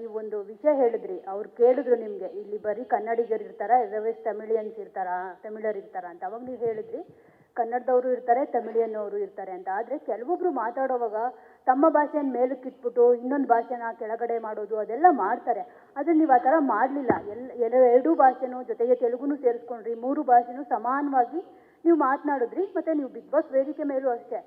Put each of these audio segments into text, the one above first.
ನೀವು ಒಂದು ವಿಷಯ ಹೇಳಿದ್ರಿ. ಅವ್ರು ಕೇಳಿದ್ರು ನಿಮಗೆ, ಇಲ್ಲಿ ಬರೀ ಕನ್ನಡಿಗರು ಇರ್ತಾರ ಅದರ್ವೈಸ್ ತಮಿಳಿಯನ್ಸ್ ಇರ್ತಾರಾ, ತಮಿಳರು ಇರ್ತಾರ ಅಂತ. ಅವಾಗ ನೀವು ಹೇಳಿದ್ರಿ, ಕನ್ನಡದವರು ಇರ್ತಾರೆ, ತಮಿಳಿಯನ್ನವರು ಇರ್ತಾರೆ ಅಂತ. ಆದರೆ ಕೆಲವೊಬ್ರು ಮಾತಾಡೋವಾಗ ತಮ್ಮ ಭಾಷೆಯನ್ನು ಮೇಲಕ್ಕಿಟ್ಬಿಟ್ಟು ಇನ್ನೊಂದು ಭಾಷೆನ ಕೆಳಗಡೆ ಮಾಡೋದು, ಅದೆಲ್ಲ ಮಾಡ್ತಾರೆ. ಆದರೆ ನೀವು ಆ ಥರ ಮಾಡಲಿಲ್ಲ. ಎಲ್ಲ ಎರಡು ಎರಡೂ ಭಾಷೆನೂ ಜೊತೆಗೆ ತೆಲುಗುನು ಸೇರಿಸ್ಕೊಂಡ್ರಿ, ಮೂರು ಭಾಷೆನೂ ಸಮಾನವಾಗಿ ನೀವು ಮಾತನಾಡಿದ್ರಿ, ಮತ್ತೆ ನೀವು ಬಿಗ್ ಬಾಸ್ ವೇದಿಕೆ ಮೇಲೂ ಅಷ್ಟೇ.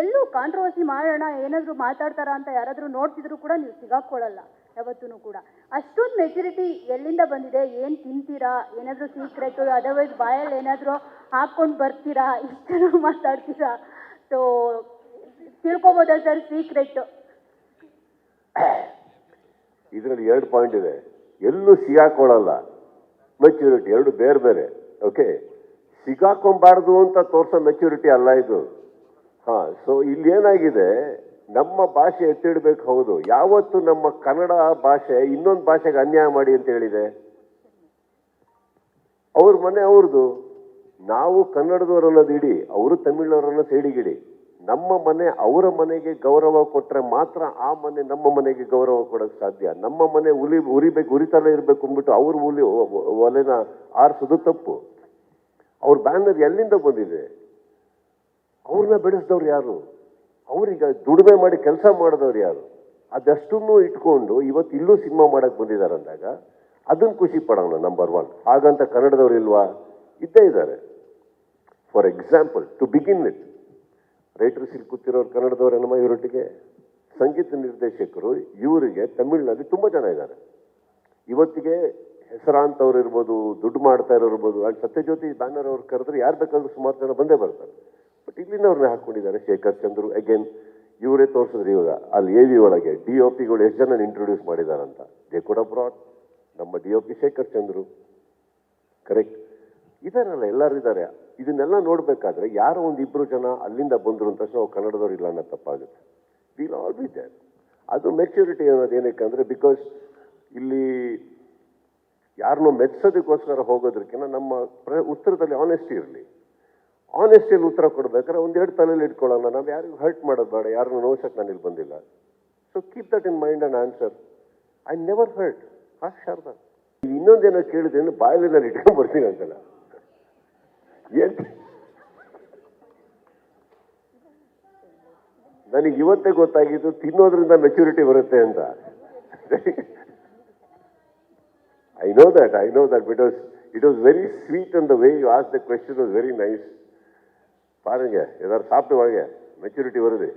ಎಲ್ಲೂ ಕಾಂಟ್ರವರ್ಸಿ ಮಾಡೋಣ, ಏನಾದರೂ ಮಾತಾಡ್ತಾರಾ ಅಂತ ಯಾರಾದರೂ ನೋಡ್ತಿದ್ರು ಕೂಡ ನೀವು ಸಿಗಾಕೊಳ್ಳಲ್ಲ ಯಾವತ್ತೂ ಕೂಡ. ಅಷ್ಟೊಂದು ಮೆಚುರಿಟಿ ಎಲ್ಲಿಂದ ಬಂದಿದೆ, ಏನು ತಿಂತೀರಾ, ಏನಾದರೂ ಸೀಕ್ರೆಟು ಅದರ್ವೈಸ್ ಬಾಯಲ್ಲಿ ಏನಾದರೂ ಹಾಕ್ಕೊಂಡು ಬರ್ತೀರಾ ಇಷ್ಟೆಲ್ಲ ಮಾತಾಡ್ತೀರಾ? ಸೊ ತಿಳ್ಕೊಬೋದಾ ಸರ್ ಸೀಕ್ರೆಟ್ ಇದರಲ್ಲಿ ಎರಡು ಪಾಯಿಂಟ್ ಇದೆ. ಎಲ್ಲೂ ಸಿಗಾಕೊಳ್ಳಲ್ಲ ಮೆಚ್ಯೂರಿಟಿ ಎರಡು ಬೇರೆ ಬೇರೆ ಓಕೆ ಸಿಗಾಕೊಂಬಾರ್ದು ಅಂತ ತೋರ್ಸೋ ಮೆಚ್ಯೂರಿಟಿ ಅಲ್ಲ ಇದು. ಹಾ ಸೊ ಇಲ್ಲಿ ಏನಾಗಿದೆ? ನಮ್ಮ ಭಾಷೆ ಎತ್ತಿಡ್ಬೇಕು ಹೌದು. ಯಾವತ್ತು ನಮ್ಮ ಕನ್ನಡ ಭಾಷೆ ಇನ್ನೊಂದು ಭಾಷೆಗೆ ಅನ್ಯಾಯ ಮಾಡಿ ಅಂತ ಹೇಳಿದೆ? ಅವ್ರ ಮನೆ ಅವ್ರದ್ದು. ನಾವು ಕನ್ನಡದವ್ರು ಇಡಿ ಅವರು ತಮಿಳವರನ್ನ ಸೇಡಿಗಿಡಿ. ನಮ್ಮ ಮನೆ ಅವರ ಮನೆಗೆ ಗೌರವ ಕೊಟ್ಟರೆ ಮಾತ್ರ ಆ ಮನೆ ನಮ್ಮ ಮನೆಗೆ ಗೌರವ ಕೊಡೋಕೆ ಸಾಧ್ಯ. ನಮ್ಮ ಮನೆ ಉಲಿ, ಉರಿಬೇಕು ಉರಿತಲೇ ಇರಬೇಕು ಅಂದ್ಬಿಟ್ಟು ಅವ್ರ ಉಲಿ ಒಲೆನ ಆರಿಸೋದು ತಪ್ಪು. ಅವ್ರ ಬ್ಯಾನರ್ ಎಲ್ಲಿಂದ ಬಂದಿದೆ? ಅವ್ರನ್ನ ಬೆಳೆಸಿದವ್ರು ಯಾರು? ಅವ್ರೀಗ ದುಡಿಮೆ ಮಾಡಿ ಕೆಲಸ ಮಾಡಿದವ್ರು ಯಾರು? ಅದಷ್ಟನ್ನು ಇಟ್ಕೊಂಡು ಇವತ್ತು ಇಲ್ಲೂ ಸಿನಿಮಾ ಮಾಡಕ್ಕೆ ಬಂದಿದ್ದಾರೆ ಅಂದಾಗ ಅದನ್ನ ಖುಷಿ ಪಡೋಣ ನಂಬರ್ ಒನ್ ಹಾಗಂತ ಕನ್ನಡದವ್ರು ಇಲ್ವಾ? ಇದ್ದೇ ಇದ್ದಾರೆ. For example to begin with writer ಇಲ್ಲಿ ಕೂತಿರೋರು ಕನ್ನಡದವರೇನಮ್ಮ ಇವರೊಟ್ಟಿಗೆ? ಸಂಗೀತ ನಿರ್ದೇಶಕರು, ಇವರಿಗೆ ತಮಿಳಿನಲ್ಲಿ ತುಂಬ ಜನ ಇದ್ದಾರೆ. ಇವತ್ತಿಗೆ ಹೆಸರಾಂತವ್ರು ಇರ್ಬೋದು, ದುಡ್ಡು ಮಾಡ್ತಾ ಇರೋರ್ಬೋದು ಅಲ್ಲಿ ಸತ್ಯಜ್ಯೋತಿ ಬ್ಯಾನರ್ ಅವ್ರು ಕರೆದ್ರೆ ಯಾರು ಬೇಕಾದ್ರೂ ಸುಮಾರು ಜನ ಬಂದೇ ಬರ್ತಾರೆ. ಇಲ್ಲಿನವ್ರನ್ನ ಹಾಕೊಂಡಿದ್ದಾರೆ ಶೇಖರ್ ಚಂದ್ರು. ಅಗೇನ್ ಇವರೇ ತೋರಿಸಿದ್ರು ಇವಾಗ. ಅಲ್ಲಿ ಎ ವಿ ಒಳಗೆ ಡಿ ಒ ಪಿಗಳು ಎಷ್ಟು ಜನ ಇಂಟ್ರೊಡ್ಯೂಸ್ ಮಾಡಿದಾರಂತ. ದೇ ಕೂಡ ಬ್ರಾಡ್ ನಮ್ಮ D O P Shekhar Chandru. Correct ಇದಾರಲ್ಲ, ಎಲ್ಲರೂ ಇದ್ದಾರೆ ಇದನ್ನೆಲ್ಲ ನೋಡಬೇಕಾದ್ರೆ ಯಾರೋ ಒಂದು ಇಬ್ಬರು ಜನ ಅಲ್ಲಿಂದ ಬಂದರು ಅಂತ ನಾವು ಕನ್ನಡದವ್ರು ಇಲ್ಲ ಅನ್ನೋ ತಪ್ಪಾಗುತ್ತೆ. ವಿಲ್ ಆಲ್ ಬಿ ದೇರ್ ಅದು ಮೆಚ್ಯೂರಿಟಿ ಅನ್ನೋದು ಏನಕ್ಕೆ ಅಂದ್ರೆ ಬಿಕಾಸ್ ಇಲ್ಲಿ ಯಾರನ್ನೂ ಮೆಚ್ಚೋದಕ್ಕೋಸ್ಕರ ಹೋಗೋದಕ್ಕಿಂತ ನಮ್ಮ ಪ್ರ, ಉತ್ತರದಲ್ಲಿ ಆನೆಸ್ಟಿ ಇರಲಿ. ಆನೆಸ್ಟಿಯಲ್ಲಿ ಉತ್ತರ ಕೊಡ್ಬೇಕಾದ್ರೆ ಒಂದೆರಡು ತಲೆಯಲ್ಲಿ ಇಟ್ಕೊಳ್ಳೋಣ. ನಾವು ಯಾರಿಗೂ ಹರ್ಟ್ ಮಾಡೋದು ಬೇಡ. ಯಾರನ್ನು ನೋಡ್ಸಕ್ಕೆ ನಾನು ಇಲ್ಲಿ ಬಂದಿಲ್ಲ. So keep that in mind and answer I never hurt ಆ ಶಾರದಾ? ಇನ್ನೊಂದೇನೋ ಕೇಳಿದ್ರೆ ಬಾಯಲ್ಲಿ ನಾನು ಇಟ್ಕೊಂಡು ಬರ್ತೀನಿ ಅಂತಲ್ಲ. ಏನ್ ನನಗೆ ಇವತ್ತೇ ಗೊತ್ತಾಗಿದ್ದು ತಿನ್ನೋದ್ರಿಂದ ಮೆಚುರಿಟಿ ಬರುತ್ತೆ ಅಂತ. I know that I know that because it was very sweet and the way you as the question was very nice பாருங்க ஏதாவது சாப்பிட்டு வாங்க. மெச்சூரிட்டி வருது.